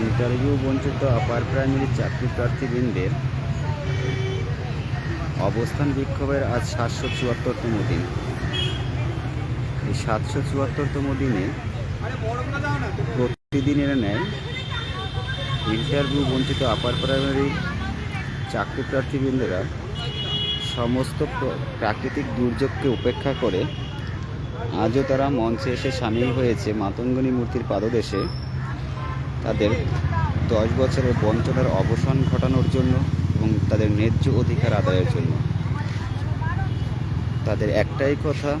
Interview বঞ্চিত upper primary চাকরি প্রার্থীবৃন্দের অবস্থান বিক্ষোভের আজ সাতশো চুয়াত্তরতম দিন। এই সাতশো চুয়াত্তরতম দিনে প্রতিদিনের ন্যায় ইন্টারভিউ বঞ্চিত আপার প্রাইমারি চাকরি প্রার্থীবৃন্দেরা সমস্ত প্রাকৃতিক দুর্যোগকে উপেক্ষা করে আজও তারা মঞ্চে এসে সামিল হয়েছে মাতঙ্গনী মূর্তির পাদদেশে। তাদের দশ বছরের বঞ্চনার অবসান ঘটানোর জন্য এবং তাদের ন্যায্য অধিকার আদায়ের জন্য। তাদের একটাই কথা,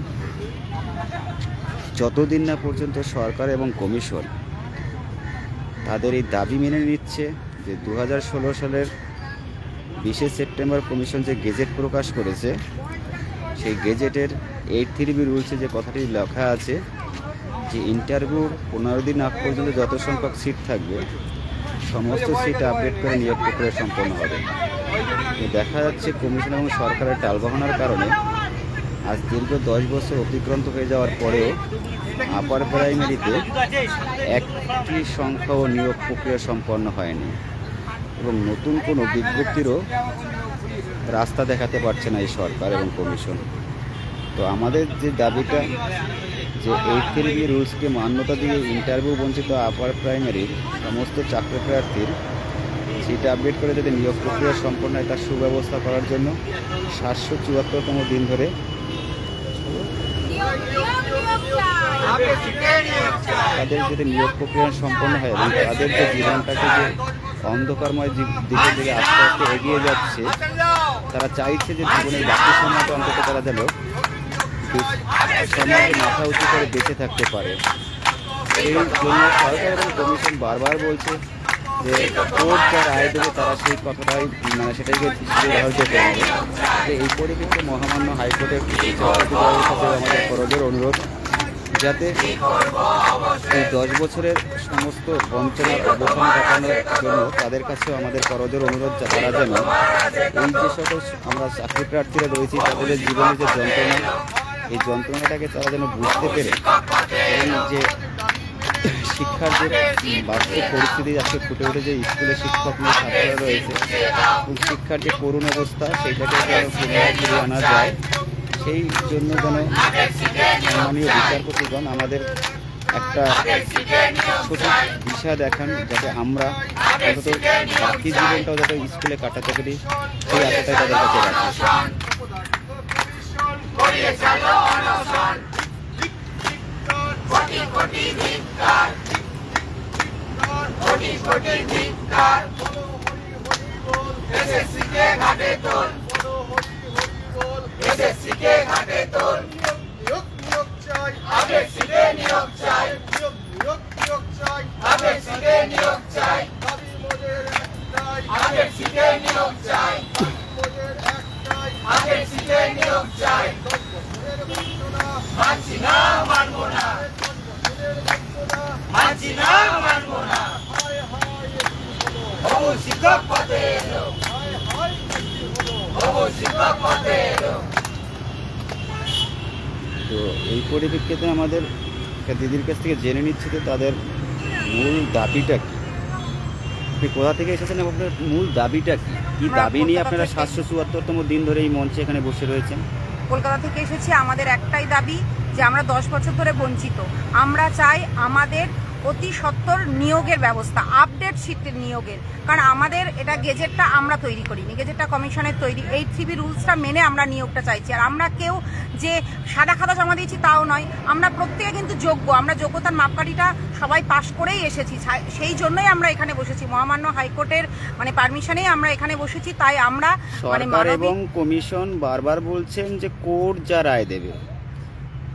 যতদিন না পর্যন্ত সরকার এবং কমিশন তাদের এই দাবি মেনে নিচ্ছে যে দু ষোলো সালের বিশে সেপ্টেম্বর কমিশন যে গেজেট প্রকাশ করেছে, সেই গেজেটের এইট থ্রি বি রুলসে যে কথাটি লেখা আছে যে ইন্টারভিউর পনেরো দিন আগ পর্যন্ত যত সংখ্যক সিট থাকবে, সমস্ত সিট আপডেট করে নিয়োগ প্রক্রিয়া সম্পন্ন হবে। দেখা যাচ্ছে কমিশন এবং সরকারের টালবাহানার কারণে আজ দীর্ঘ দশ বছর অতিক্রান্ত হয়ে যাওয়ার পরেও আপার প্রাইমারিতে একটি সংখ্যাও নিয়োগ প্রক্রিয়া সম্পন্ন হয়নি এবং নতুন কোনো বিজ্ঞপ্তিরও রাস্তা দেখাতে পারছে না এই সরকার এবং কমিশন তো আমাদের যে দাবিটা যে এইট থ্রি বি রুলসকে মান্যতা দিয়ে ইন্টারভিউ বঞ্চিত আপার প্রাইমারির সমস্ত চাকরি প্রার্থীর সেটা আপডেট করে যাতে নিয়োগ প্রক্রিয়া সম্পন্ন হয় তার সুব্যবস্থা করার জন্য সাতশো চুয়াত্তরতম দিন ধরে। তাদের যদি নিয়োগ প্রক্রিয়া সম্পন্ন হয় এবং তাদের যে জীবনটাকে যে অন্ধকারময় দি- দিকের দিকে আস্তে আস্তে এগিয়ে যাচ্ছে, তারা চাইছে যে জীবনের বাকি সময়টা অন্তত তারা যেন সমাজে মাথা উঁচু করে বেঁচে থাকতে পারে। এই জন্য সরকার কমিশন বারবার বলছে যে কোর্ট যা রায় দেবে তারা সেই কথাটাই মানে সেটাকে ধার্য করবে। যে এই পরিপ্রেক্ষিতে মহামান্য হাইকোর্টের সাথে আমাদের করজোর অনুরোধ, যাতে এই দশ বছরের সমস্ত বঞ্চনার অবসান ঘটানোর জন্য তাদের কাছেও আমাদের করজোর অনুরোধ তারা যেন এই যে সকল আমরা চাকরি প্রার্থীরা রয়েছি, তাদের যে জীবনের যে যন্ত্রণা এই যন্ত্রণাটাকে তারা যেন বুঝতে পেরে যে শিক্ষার যে বাস্তব পরিস্থিতি আজকে ফুটে উঠেছে স্কুলে শিক্ষক নিয়ে ছাত্ররা রয়েছে শিক্ষার যে করুণ অবস্থা সেইটাকে যেন পুনরায় আনা যায়, সেই জন্য যেন সম্মানীয় বিচারপতিগণ আমাদের একটা সঠিক দিশা দেখান, যাতে আমরা অন্তত বাকি জীবনটাও যাতে স্কুলে কাটাতে পারি, সেই আশাটাই তাদের কাছে রাখি। চালিয়ে চলো অনশন কোটি কোটি ধিক্কার কোটি কোটি ধিক্কার ঘাটে তোল নিয়োগ নিয়োগ চাই আগে সিটে নিয়োগ চাই। তো এই পরিপ্রেক্ষিতে আমাদের দিদির কাছ থেকে জেনে নিচ্ছি যে তাদের মূল দাবিটা কি? আপনি কোথা থেকে এসেছেন এবং আপনার মূল দাবিটা কি? কি দাবি নিয়ে আপনারা সাতশো চুয়াত্তরতম দিন ধরে এই মঞ্চে এখানে বসে রয়েছেন? কলকাতা থেকে এসেছি আমাদের একটাই দাবি যে আমরা দশ বছর ধরে বঞ্চিত। আমরা চাই আমাদের অতি সত্বর নিয়োগের ব্যবস্থা আপডেট শীতের নিয়োগের। কারণ আমাদের এটা গেজেটটা আমরা তৈরি করিনি। গেজেটটা কমিশনের তৈরি। এই থ্রিবি রুলসটা মেনে আমরা নিয়োগটা চাইছি। আর আমরা কেউ যে সাদা খাতা জমা দিয়েছি তাও নয় আমরা প্রত্যেকে কিন্তু যোগ্য। আমরা যোগ্যতার মাপকাঠিটা সবাই পাশ করেই এসেছি। সেই জন্যই আমরা এখানে বসেছি। মহামান্য হাইকোর্টের মানে পারমিশনেই আমরা এখানে বসেছি। তাই আমরা মানে এবং কমিশন বারবার বলছেন যে কোর্ট যা রায় দেবে।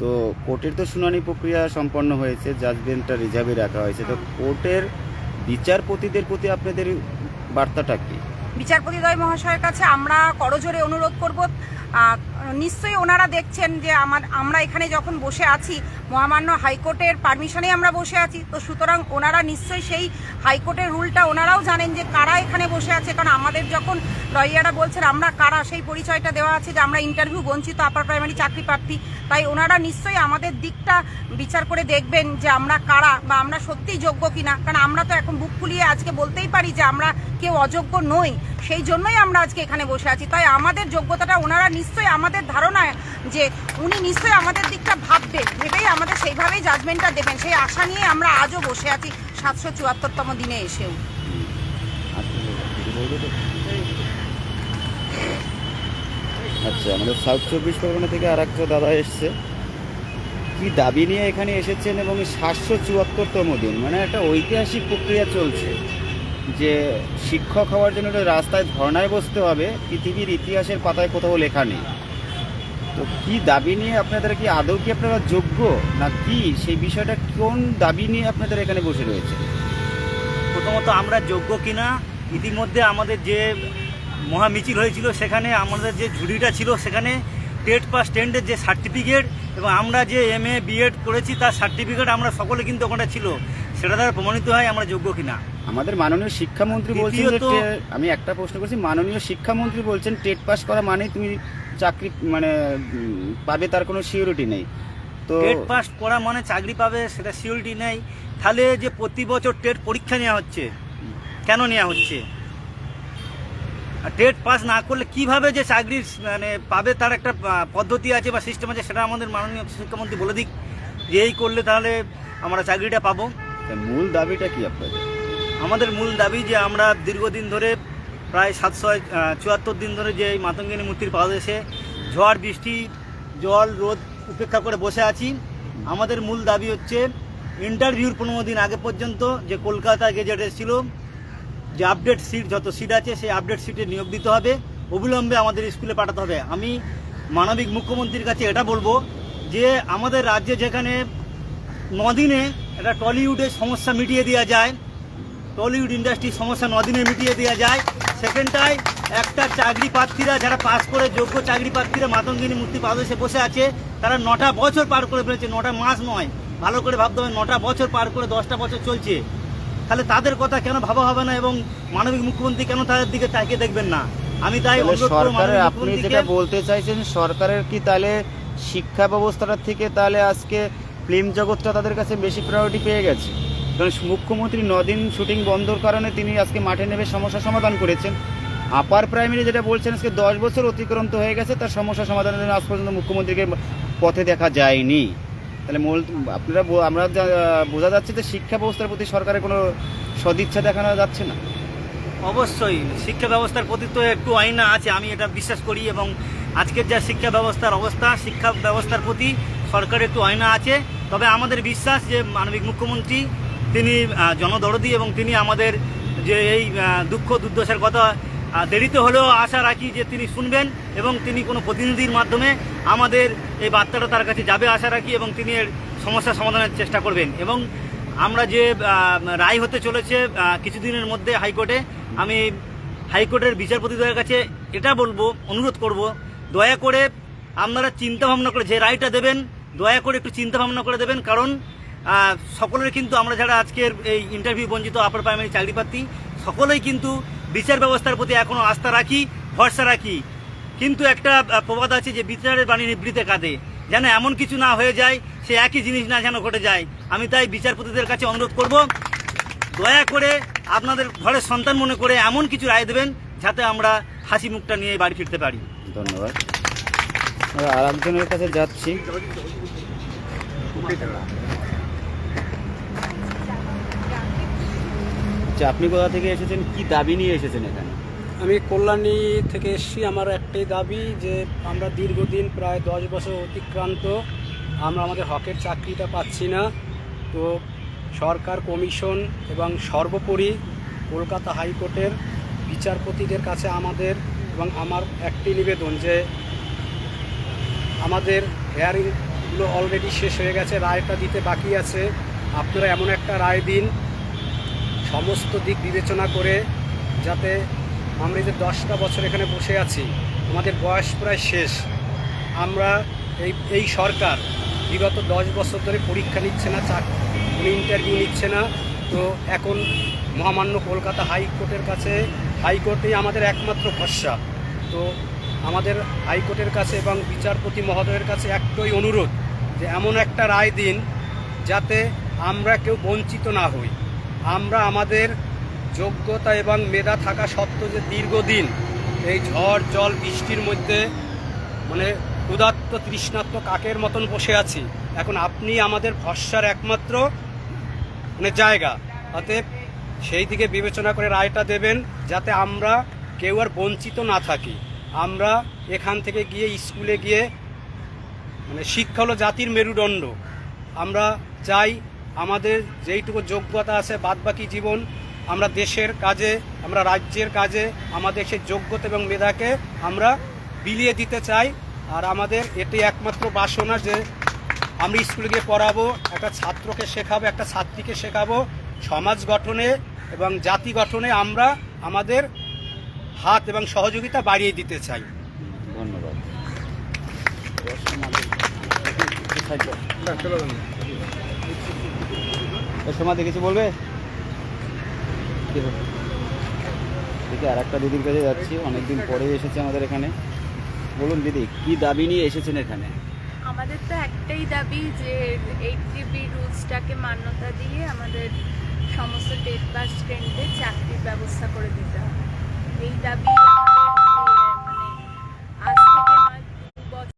তো কোর্টের তো শুনানি প্রক্রিয়া সম্পন্ন হয়েছে জাজমেন্টটা রিজার্ভে রাখা হয়েছে। তো কোর্টের বিচারপতিদের প্রতি আপনাদের বার্তাটা কি? বিচারপতিদ্বয় মহাশয়ের কাছে আমরা করজোরে অনুরোধ করব। নিশ্চয়ই ওনারা দেখছেন যে আমার আমরা এখানে যখন বসে আছি, মহামান্য হাইকোর্টের পারমিশনে আমরা বসে আছি, তো সুতরাং ওনারা নিশ্চয়ই সেই হাইকোর্টের রুলটা ওনারাও জানেন যে কারা এখানে বসে আছে। কারণ আমাদের যখন লয়াররা বলছেন, আমরা কারা? সেই পরিচয়টা দেওয়া আছে যে আমরা ইন্টারভিউ বঞ্চিত আপার প্রাইমারি চাকরি প্রার্থী। তাই ওনারা নিশ্চয়ই আমাদের দিকটা বিচার করে দেখবেন যে আমরা কারা বা আমরা সত্যিই যোগ্য কিনা। কারণ আমরা তো এখন বুক ফুলিয়ে আজকে বলতেই পারি যে আমরা কেউ অযোগ্য নই। সেই জন্যই আমরা আজকে এখানে বসে আছি। তাই আমাদের যোগ্যতাটা ওনারা নিশ্চয়ই আমাদের ধারণা যে উনি নিশ্চয়ই আমাদের দিকটা ভাববেন, ভেবেই আমাদের সেইভাবেই জাজমেন্টটা দেবেন। সেই আশা নিয়ে আমরা আজও বসে আছি সাতশো চুয়াত্তরতম দিনে এসেও? আচ্ছা আমাদের সাউথ চব্বিশ পরগনা থেকে আর দাদা এসছে। কি দাবি নিয়ে এখানে এসেছেন এবং সাতশো চুয়াত্তরতম দিন? মানে একটা ঐতিহাসিক প্রক্রিয়া চলছে। যে শিক্ষক হওয়ার জন্য রাস্তায় ধর্নায় বসতে হবে, পৃথিবীর ইতিহাসের পাতায় কোথাও লেখা নেই। তো কি দাবি নিয়ে আপনাদের কি আদৌ কি আপনারা যোগ্য? না কি? সেই বিষয়টা কোন দাবি নিয়ে আপনাদের এখানে বসে রয়েছে? প্রথমত আমরা যোগ্য কিনা, ইতিমধ্যে আমাদের যে মহা মিছিল হয়েছিল সেখানে, আমাদের যে ঝুড়িটা ছিল সেখানে টেট পাস টেন্ডের যে সার্টিফিকেট এবং আমরা যে এম এ বিএড করেছি তার সার্টিফিকেট আমরা সকলে কিন্তু ওখানে ছিল, সেটা দ্বারা প্রমাণিত হয় আমরা যোগ্য কিনা। আমাদের মাননীয় শিক্ষামন্ত্রী বলছেন আমি একটা প্রশ্ন করছি মাননীয় শিক্ষামন্ত্রী বলছেন টেট পাস করা মানে তুমি চাকরি মানে পাবে তার কোনো সিকিউরিটি নেই। তো টেট পাস করা মানে চাকরি পাবে সেটা সিউরিটি নেই। তাহলে যে প্রতি বছর টেট পরীক্ষা নেওয়া হচ্ছে কেন নেওয়া হচ্ছে? টেট পাস না করলে কীভাবে যে চাকরি মানে পাবে তার একটা পদ্ধতি আছে বা সিস্টেম আছে সেটা আমাদের মাননীয় শিক্ষামন্ত্রী বলে দিক। যে এই করলে তাহলে আমরা চাকরিটা পাবো। মূল দাবিটা কি আপনাদের? আমাদের মূল দাবি যে আমরা দীর্ঘদিন ধরে প্রায় সাতশো চুয়াত্তর দিন ধরে যে মাতঙ্গিনী মূর্তির পাদদেশে ঝড়, বৃষ্টি, জল, রোদ উপেক্ষা করে বসে আছি। আমাদের মূল দাবি হচ্ছে ইন্টারভিউর পনেরো দিন আগে পর্যন্ত যে কলকাতা গেজেটে ছিল যে আপডেট সিট যত সিট আছে সেই আপডেট সিটে নিয়োগ দিতে হবে। অবিলম্বে আমাদের স্কুলে পাঠাতে হবে। আমি মানবিক মুখ্যমন্ত্রীর কাছে এটা বলব যে আমাদের রাজ্যে যেখানে নদিনে একটা টলিউডের সমস্যা মিটিয়ে দেওয়া যায় টলিউড ইন্ডাস্ট্রির সমস্যা নদিনে মিটিয়ে দেওয়া যায়। সেখানটায় একটা চাকরি প্রার্থীরা যারা পাস করে যোগ্য চাকরি প্রার্থীরা মাতঙ্গিনী মূর্তি পাদদেশে বসে আছে তারা নটা বছর পার করে ফেলেছে নটা মাস নয়। ভালো করে ভাবতে হবে নটা বছর পার করে দশটা বছর চলছে। তাহলে তাদের কথা কেন ভাবা হবে না এবং মানবিক মুখ্যমন্ত্রী কেন তাদের দিকে তাকিয়ে দেখবেন না? আমি তাই সরকারের আপনি যেটা বলতে চাইছেন সরকারের কি তাহলে শিক্ষা ব্যবস্থাটা থেকে তাহলে আজকে ফিল্ম জগৎটা তাদের কাছে বেশি প্রায়োরিটি পেয়ে গেছে? কারণ মুখ্যমন্ত্রী নদিন শুটিং বন্ধর কারণে তিনি আজকে মাঠে নেমে সমস্যা সমাধান করেছেন। আপার প্রাইমারি যেটা বলছেন, আজকে দশ বছর অতিক্রান্ত হয়ে গেছে, তার সমস্যা সমাধানের জন্য আজ পর্যন্ত মুখ্যমন্ত্রীকে পথে দেখা যায়নি। তাহলে মূল, আপনারা আমরা বোঝা যাচ্ছে যে শিক্ষা ব্যবস্থার প্রতি সরকারের কোনো সদিচ্ছা দেখানো যাচ্ছে না। অবশ্যই, শিক্ষা ব্যবস্থার প্রতি তো একটু আইনা আছে, আমি এটা বিশ্বাস করি এবং আজকের যা শিক্ষা ব্যবস্থার অবস্থা, শিক্ষা ব্যবস্থার প্রতি সরকারের একটু আইনা আছে। তবে আমাদের বিশ্বাস যে মানবিক মুখ্যমন্ত্রী তিনি জনদরদি এবং তিনি আমাদের যে এই দুঃখ দুর্দশার কথা দেরিতে হলেও আশা রাখি যে তিনি শুনবেন এবং তিনি কোনো প্রতিনিধির মাধ্যমে আমাদের এই বার্তাটা তার কাছে যাবে আশা রাখি এবং তিনি এর সমস্যা সমাধানের চেষ্টা করবেন। এবং আমরা যে রায় হতে চলেছে কিছুদিনের মধ্যে হাইকোর্টে, আমি হাইকোর্টের বিচারপতিদের কাছে এটা বলব, অনুরোধ করব, দয়া করে আপনারা চিন্তা ভাবনা করে যে রায়টা দেবেন, দয়া করে একটু চিন্তা ভাবনা করে দেবেন, কারণ সকলের কিন্তু আমরা যারা আজকের এই ইন্টারভিউ বঞ্চিত আপার প্রাইমারি চাকরি প্রার্থী, সকলেই কিন্তু বিচার ব্যবস্থার প্রতি এখনও আস্থা রাখি, ভরসা রাখি। কিন্তু একটা প্রবাদ আছে যে বিচারের বাণী নিবৃতে কাঁদে। যেন এমন কিছু না হয়ে যায়, সে একই জিনিস না যেন ঘটে যায়। আমি তাই বিচারপতিদের কাছে অনুরোধ করব, দয়া করে আপনাদের ঘরের সন্তান মনে করে এমন কিছু রায় দেবেন, যাতে আমরা হাসি মুখটা নিয়ে বাড়ি ফিরতে পারি। ধন্যবাদ। আর একজনের কাছে যাচ্ছি। আচ্ছা আপনি কোথা থেকে এসেছেন? কি দাবি নিয়ে এসেছেন এখানে? আমি কল্যাণী থেকে এসেছি। আমার একটাই দাবি যে আমরা দীর্ঘদিন প্রায় দশ বছর অতিক্রান্ত। আমরা আমাদের হকের চাকরিটা পাচ্ছি না। তো সরকার কমিশন এবং সর্বোপরি কলকাতা হাইকোর্টের বিচারপতিদের কাছে আমাদের এবং আমার একটি নিবেদন যে আমাদের হেয়ারিংগুলো অলরেডি শেষ হয়ে গেছে, রায়টা দিতে বাকি আছে। আপনারা এমন একটা রায় দিন সমস্ত দিক বিবেচনা করে যাতে আমরা যে দশটা বছর এখানে বসে আছি, আমাদের বয়স প্রায় শেষ। আমরা এই এই সরকার বিগত দশ বছর ধরে পরীক্ষা নিচ্ছে না, চাক, কোনো ইন্টারভিউ নিচ্ছে না। তো এখন মহামান্য কলকাতা হাইকোর্টের কাছে হাইকোর্টেই আমাদের একমাত্র ভরসা। তো আমাদের হাইকোর্টের কাছে এবং বিচারপতি মহোদয়ের কাছে একটাই অনুরোধ যে এমন একটা রায় দিন যাতে আমরা কেউ বঞ্চিত না হই। আমরা আমাদের যোগ্যতা এবং মেধা থাকা সত্ত্বেও যে দীর্ঘদিন এই ঝড়, জল, বৃষ্টির মধ্যে মানে ক্ষুধাত্ম তৃষ্ণাত্ম কাকের মতন বসে আছি। এখন আপনি আমাদের ভরসার একমাত্র মানে জায়গা। অতএব সেই দিকে বিবেচনা করে রায়টা দেবেন যাতে আমরা কেউ আর বঞ্চিত না থাকি। আমরা এখান থেকে গিয়ে স্কুলে গিয়ে মানে শিক্ষা হলো জাতির মেরুদণ্ড। আমরা চাই আমাদের যেইটুকু যোগ্যতা আছে বাদবাকি জীবন আমরা দেশের কাজে আমরা রাজ্যের কাজে আমাদের সেই যোগ্যতা এবং মেধাকে আমরা বিলিয়ে দিতে চাই। আর আমাদের এটি একমাত্র বাসনা যে আমরা স্কুলে গিয়ে পড়াবো একটা ছাত্রকে শেখাবো একটা ছাত্রীকে শেখাবো। সমাজ গঠনে এবং জাতি গঠনে আমরা আমাদের হাত এবং সহযোগিতা বাড়িয়ে দিতে চাই। ধন্যবাদ। এবার সমাধি- একটু side করো। এ সমাধি কিছু বলবে? দেখি আর একটা দিদির কাছে যাচ্ছি অনেকদিন পরে এসেছে আমাদের এখানে বলুন দিদি কি দাবি নিয়ে এসেছেন এখানে আমাদের তো একটাই দাবি যে এইট জিবি রুলসটাকে মান্যতা দিয়ে আমাদের সমস্ত টেট পাস স্টুডেন্টদের চাকরির ব্যবস্থা করে দিতে হবে এই দাবি মানে আজ থেকে নয় দু বছর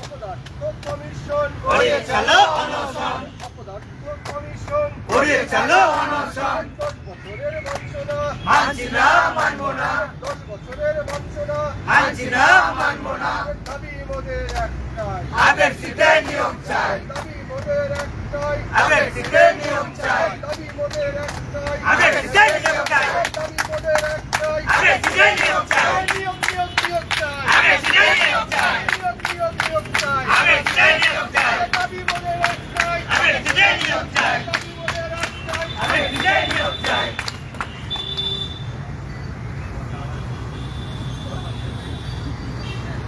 গড়িয়ে চালো অনশন গড়িয়ে চালো অনশন। মানছি না মানবো না। মানছি না মানবো না। আগের সিটে নিয়োগ চাই। আগের সিটে নিয়োগ চাই। আগের সিটে নিয়োগ চাই। আগের সিটে নিয়োগ চাই। আগের সিটে নিয়োগ আমি